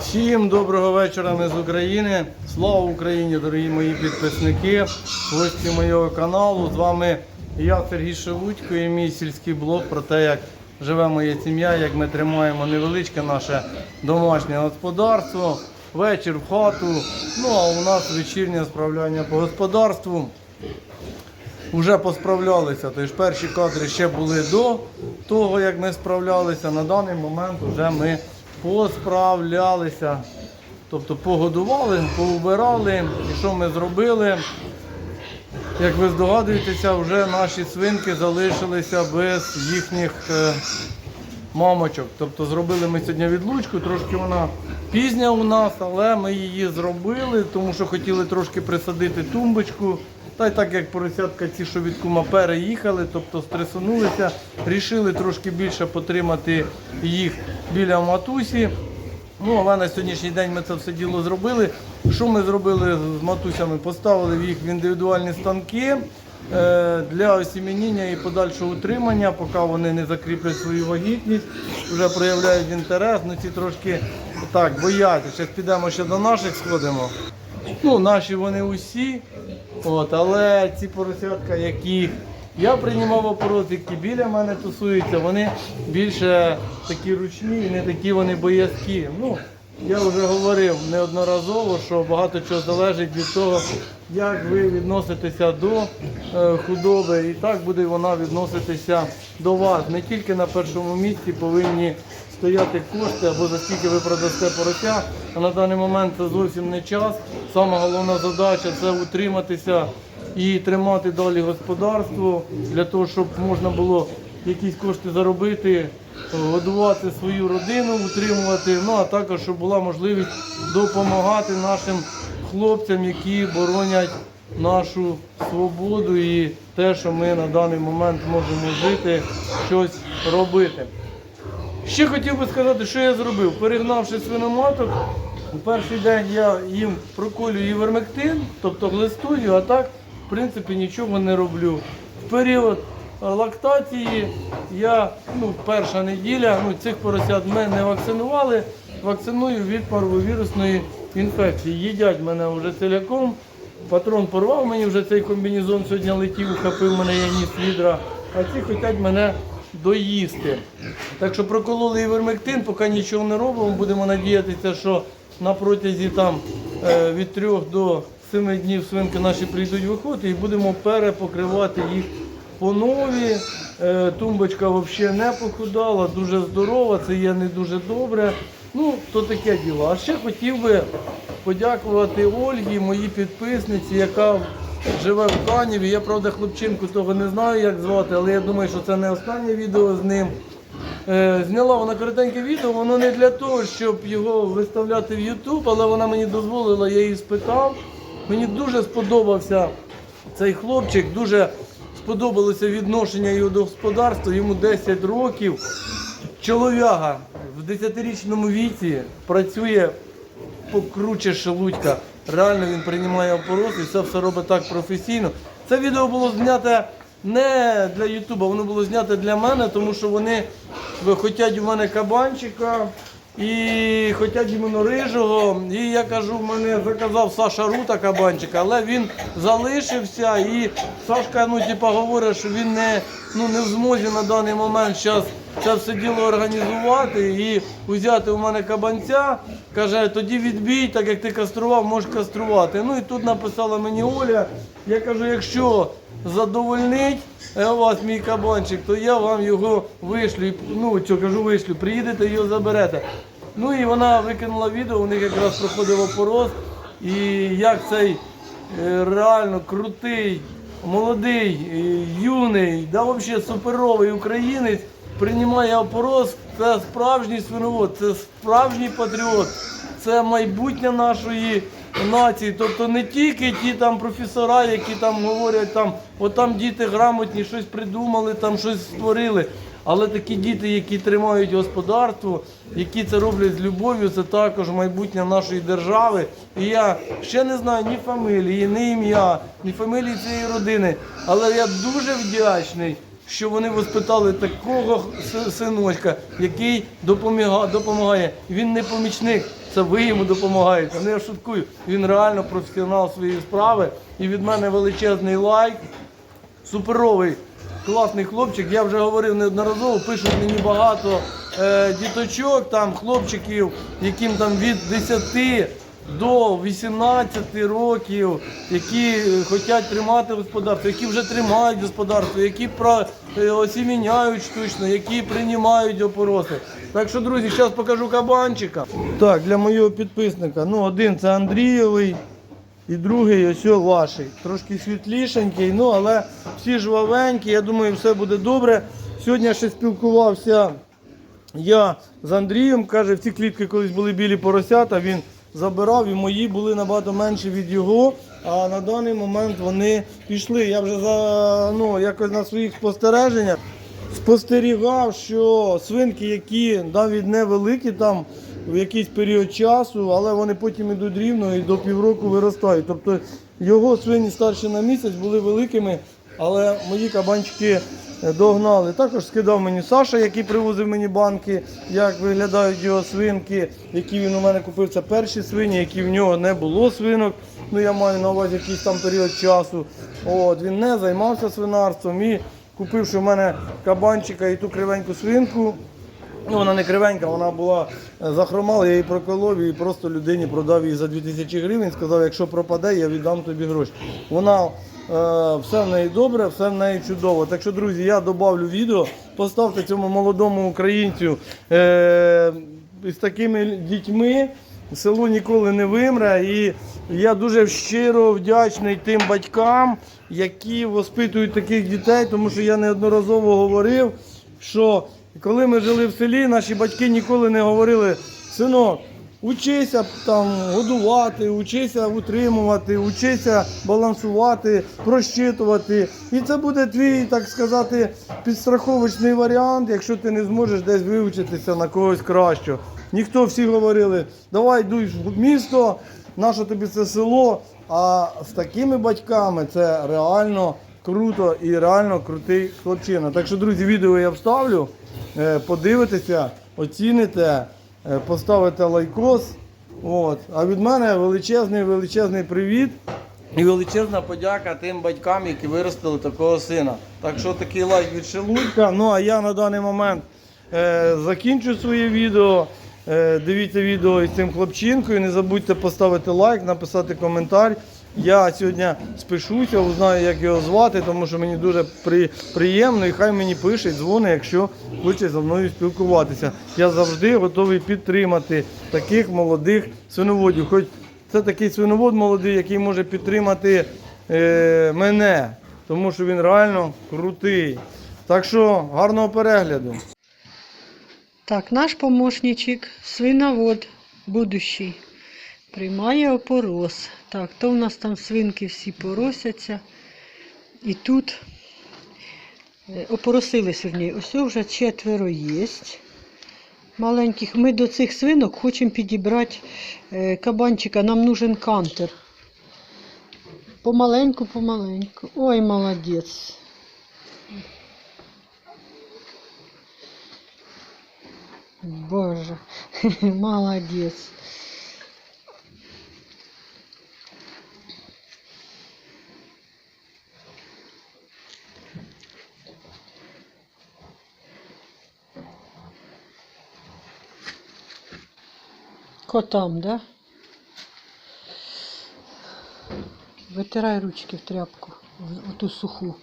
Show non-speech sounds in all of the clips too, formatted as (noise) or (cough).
Всім доброго вечора ми з України. Слава Україні, дорогі мої підписники, гості моєго каналу. З вами я, Сергій Шевудько, і мій сільський блог про те, як живе моя сім'я, як ми тримаємо невеличке наше домашнє господарство. Вечір в хату. Ну а у нас вечірнє справляння по господарству. Вже посправлялися, тож перші кадри ще були до того, як ми справлялися. На даний момент вже ми посправлялися. Тобто погодували, поубирали. І що ми зробили? Як ви здогадуєтеся, вже наші свинки залишилися без їхніх е, мамочок. Тобто зробили ми сьогодні відлучку, трошки вона пізня у нас, але ми її зробили, тому що хотіли трошки присадити тумбочку. Та й так як поросятка ці, що від кума переїхали, тобто стресонулися, рішили трошки більше потримати їх біля матусі. Ну, але на сьогоднішній день ми це все діло зробили. Що ми зробили з матусями? Поставили їх в індивідуальні станки е, для осімініння і подальшого утримання, поки вони не закріплять свою вагітність, вже проявляють інтерес, ну ці трошки так бояться. Зараз підемо ще до наших сходимо. Ну, наші вони усі, от, але ці поросятка, які я приймав опорот, які біля мене тусуються, вони більше такі ручні і не такі вони боязкі. Ну, я вже говорив неодноразово, що багато чого залежить від того, як ви відноситеся до е, худоби, і так буде вона відноситися до вас. Не тільки на першому місці повинні стояти кошти або за скільки ви продасте порося, а на даний момент це зовсім не час. Сама головна задача це утриматися і тримати далі господарство для того, щоб можна було якісь кошти заробити, годувати свою родину, утримувати. Ну а також щоб була можливість допомагати нашим хлопцям, які боронять нашу свободу і те, що ми на даний момент можемо жити, щось робити. Ще хотів би сказати, що я зробив. Перегнавши свиноматок, у перший день я їм проколюю івермектин, тобто глистую, а так, в принципі, нічого не роблю. В період е, лактації я, ну, перша неділя, ну, цих поросят ми не вакцинували, вакциную від парвовірусної інфекції. Їдять мене вже ціляком. Патрон порвав мені вже цей комбінезон, сьогодні летів, ухопив мене, я ніс відра, а ці хочуть мене доїсти. Так що прокололи івермектин, поки нічого не робимо. Будемо надіятися, що на протязі там е, від 3 до 7 днів свинки наші прийдуть виходити і будемо перепокривати їх по нові. Е, Тумбочка взагалі не похудала, дуже здорова, це є не дуже добре. Ну, то таке діло. А ще хотів би подякувати Ольгі, моїй підписниці, яка живе в Каніві. Я, правда, хлопчинку того не знаю, як звати, але я думаю, що це не останнє відео з ним. Е, Зняла вона коротеньке відео, воно не для того, щоб його виставляти в YouTube, але вона мені дозволила, я її спитав. Мені дуже сподобався цей хлопчик, дуже сподобалося відношення його до господарства, йому 10 років. Чолов'яга в 10-річному віці працює покруче шелудька. Реально він приймає опорос і це все робить так професійно. Це відео було знято не для Ютуба, воно було знято для мене, тому що вони хочуть у мене кабанчика і хочуть іменно рижого. І я кажу, в мене заказав Саша Рута кабанчика, але він залишився. І Сашка ну, типа, говорить, що він не, ну, не в змозі на даний момент зараз це все діло організувати і взяти у мене кабанця. Каже, тоді відбій, так як ти кастрував, можеш каструвати. Ну і тут написала мені Оля. Я кажу, якщо задовольнить е, вас мій кабанчик, то я вам його вишлю. Ну, що кажу, вишлю, приїдете його заберете. Ну і вона викинула відео, у них якраз проходив опорос. І як цей е, реально крутий, молодий, е, юний, да взагалі суперовий українець приймає опорос, це справжній свиновод, це справжній патріот, це майбутнє нашої нації. Тобто не тільки ті там професора, які там говорять, там, от там діти грамотні, щось придумали, там щось створили. Але такі діти, які тримають господарство, які це роблять з любов'ю, це також майбутнє нашої держави. І я ще не знаю ні фамілії, ні ім'я, ні фамілії цієї родини. Але я дуже вдячний, що вони воспитали такого синочка, який допомагає, допомагає. Він не помічник, це ви йому допомагаєте. Не я шуткую. Він реально професіонал своєї справи. І від мене величезний лайк. Суперовий, класний хлопчик. Я вже говорив неодноразово, пишуть мені багато е, діточок, там хлопчиків, яким там від 10 до 18 років, які е, хочуть тримати господарство, які вже тримають господарство, які е, осіміняють штучно, які приймають опороси. Так що, друзі, зараз покажу кабанчика. Так, для моєго підписника. Ну, один це Андрійовий. І другий ось ваший. Трошки світлішенький, ну але всі жвавенькі, я думаю, все буде добре. Сьогодні ще спілкувався я з Андрієм, каже, в ці клітки колись були білі поросята, він забирав і мої були набагато менші від його. А на даний момент вони пішли. Я вже за ну, якось на своїх спостереженнях спостерігав, що свинки, які навіть невеликі там в якийсь період часу, але вони потім йдуть рівно і до півроку виростають. Тобто його свині старші на місяць були великими, але мої кабанчики догнали. Також скидав мені Саша, який привозив мені банки, як виглядають його свинки, які він у мене купив. Це перші свині, які в нього не було свинок. Ну я маю на увазі якийсь там період часу. От він не займався свинарством і купивши в мене кабанчика і ту кривеньку свинку. Ну, вона не кривенька, вона була е, захромала, я її проколов і просто людині продав її за 2000 гривень. Сказав, якщо пропаде, я віддам тобі гроші. Вона е, все в неї добре, все в неї чудово. Так що, друзі, я додавлю відео. Поставте цьому молодому українцю е, з такими дітьми. Село ніколи не вимре. І я дуже щиро вдячний тим батькам, які воспитують таких дітей, тому що я неодноразово говорив, що коли ми жили в селі, наші батьки ніколи не говорили, синок, учися там годувати, учися утримувати, учися балансувати, прощитувати. І це буде твій, так сказати, підстраховочний варіант, якщо ти не зможеш десь вивчитися на когось кращого. Ніхто всі говорили, давай йдуй в місто, наше тобі це село. А з такими батьками це реально круто і реально крутий хлопчина. Так що, друзі, відео я вставлю. Е, Подивитеся, оціните, поставите лайкос. От. А від мене величезний величезний привіт і величезна подяка тим батькам, які виростили такого сина. Так що такий лайк від Шелудька. Ну а я на даний момент е, закінчу своє відео. Е, дивіться відео із цим хлопчинкою. Не забудьте поставити лайк, написати коментар. Я сьогодні спишуся, узнаю, як його звати, тому що мені дуже при, приємно і хай мені пише, дзвонить, якщо хоче зі мною спілкуватися. Я завжди готовий підтримати таких молодих свиноводів. Хоч це такий свиновод молодий, який може підтримати е, мене, тому що він реально крутий. Так що гарного перегляду. Так, наш помощничек, свиновод будущий, приймає опорос. Так, то в нас там свинки всі поросяться. І тут е, опоросились верні. Ось вже четверо є. Маленьких. Ми до цих свинок хочемо підібрати е, кабанчика. Нам нужен кантер. Помаленьку, помаленьку. Ой, молодець. Боже, (laughs) молодец. Котам, да? Витирай ручки в тряпку, в оту суху.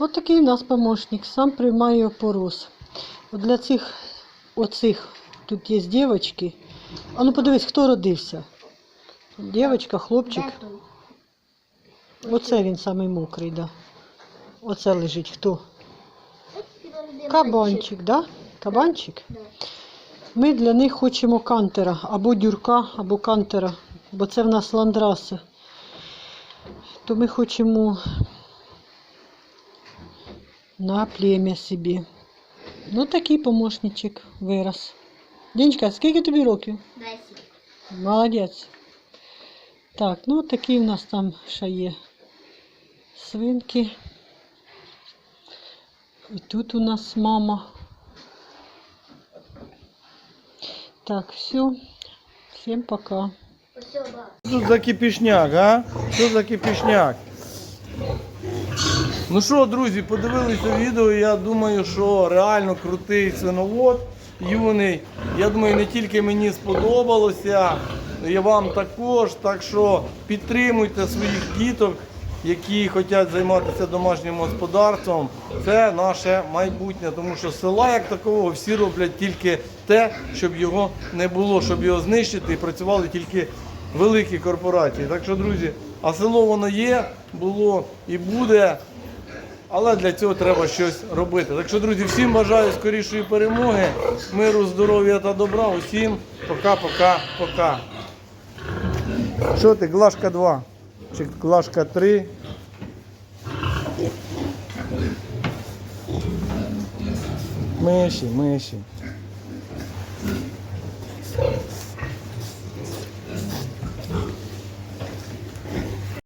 От такий у нас помощник, сам приймає опорос. От для цих оцих тут є дівчатки. А ну подивись, хто родився. Дівчатка, хлопчик. Оце він самий мокрий, да. Оце лежить хто? Кабанчик, да? Кабанчик? Ми для них хочемо кантера, або дюрка, або кантера, бо це в нас ландраси. То ми хочемо на плем'я собі. Ну, такий помощничок вирос. Денечка, скільки тобі років? Десять. Молодець. Так, ну такі в нас там ще є свинки. І тут у нас мама. Так, все. Всем пока. Тут за кипішняк, а? Що за кипішняк? Ну що, друзі, подивилися відео. Я думаю, що реально крутий свиновод юний. Я думаю, не тільки мені сподобалося, і вам також. Так що підтримуйте своїх діток, які хочуть займатися домашнім господарством. Це наше майбутнє, тому що села як такого всі роблять тільки те, щоб його не було, щоб його знищити і працювали тільки великі корпорації. Так що, друзі, а село воно є, було і буде. Але для цього треба щось робити. Так що, друзі, всім бажаю скорішої перемоги, миру, здоров'я та добра. Усім пока-пока-пока. Що ти, глашка 2? Чеклашка 3. Миші, миші.